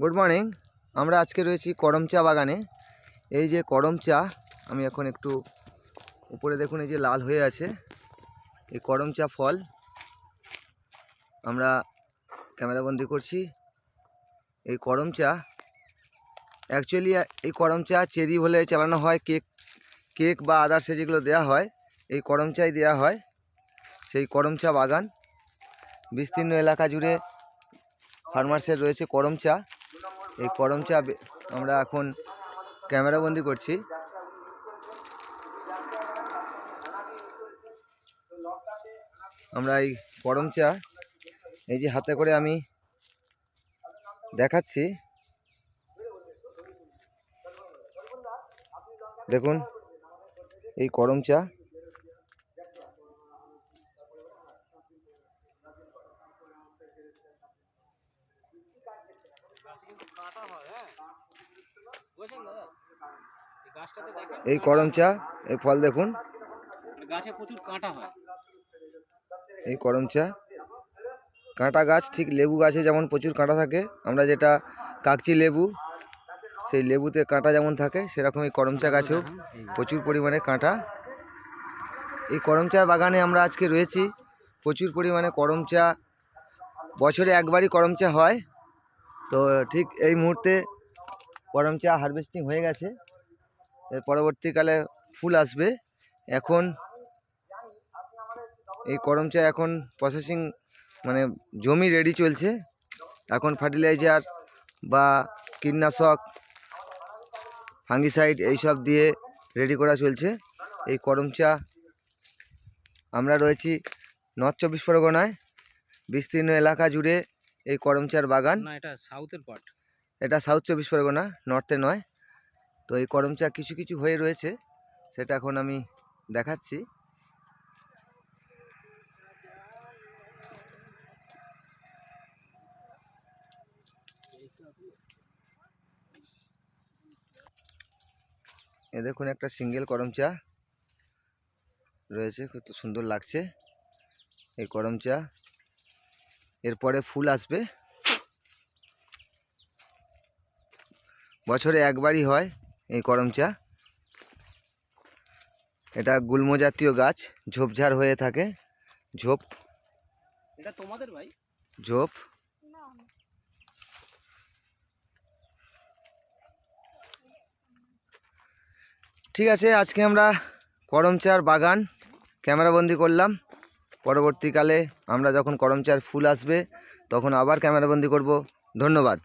Good morning আমরা আজকে রয়েছি করম চা বাগানে। এই যে করম চা, আমি এখন একটু উপরে দেখুন এই যে লাল হয়ে আছে। এই করম চা ফল আমরা ক্যামেরাবন্দি করছি। এই করম চা অ্যাকচুয়ালি এই করম চা চেরি হলে চালানো হয়, কেক কেক বা আদার্সে যেগুলো দেওয়া হয়, এই করম চাই দেওয়া হয়। সেই করম চা বাগান, বিস্তীর্ণ এলাকা জুড়ে ফার্মার্সের রয়েছে করম চা। এই করম চা আমরা এখন ক্যামেরাবন্দি করছি। আমরা এই করম চা, এই যে হাতে করে আমি দেখাচ্ছি। দেখুন, এই করম চা। এই করম চা, এই ফল দেখুন। গাছে প্রচুর কাঁটা হয় এই করম চা। কাঁটা গাছ, ঠিক লেবু গাছে যেমন প্রচুর কাঁটা থাকে, আমরা যেটা কাকচি লেবু, সেই লেবুতে কাঁটা যেমন থাকে সেরকম এই করম চা গাছেও প্রচুর পরিমাণে কাঁটা। এই করম চা বাগানে আমরা আজকে রয়েছি, প্রচুর পরিমাণে করম চা বছরে একবারই করম চা হয়। তো ঠিক এই মুহূর্তে করম চা হারভেস্টিং হয়ে গেছে। পরবর্তীকালে ফুল আসবে। এখন এই করম চা এখন প্রসেসিং মানে জমি রেডি চলছে। এখন ফার্টিলাইজার বা কীটনাশক ফাঙ্গিসাইড এইসব দিয়ে রেডি করা চলছে। এই করম চা আমরা রয়েছি নর্থ চব্বিশ পরগনায়। বিস্তীর্ণ এলাকা জুড়ে এই করম চার বাগান। না এটা সাউথের পার্ট এটা সাউথ চব্বিশ পরগনা নর্থে নয়। তো এই করম চা কিছু কিছু হয়ে রয়েছে সেটা এখন আমি দেখাচ্ছি। এ দেখুন একটা সিঙ্গেল করম চা রয়েছে কত সুন্দর লাগছে। এই করম চা এরপরে ফুল আসবে। বছরে একবারই হয় এই করম চা এটা গুল্ম জাতীয় গাছ ঝোপঝাড় হয়ে থাকে। ঝোপ। এটা তোমাদের ভাই? ঝোপ। ঠিক আছে আজকে আমরা করম চার বাগান ক্যামেরাবন্দি করলাম। পরবর্তীকালে আমরা যখন করমচার ফুল আসবে তখন আবার ক্যামেরাবন্দি করব। ধন্যবাদ।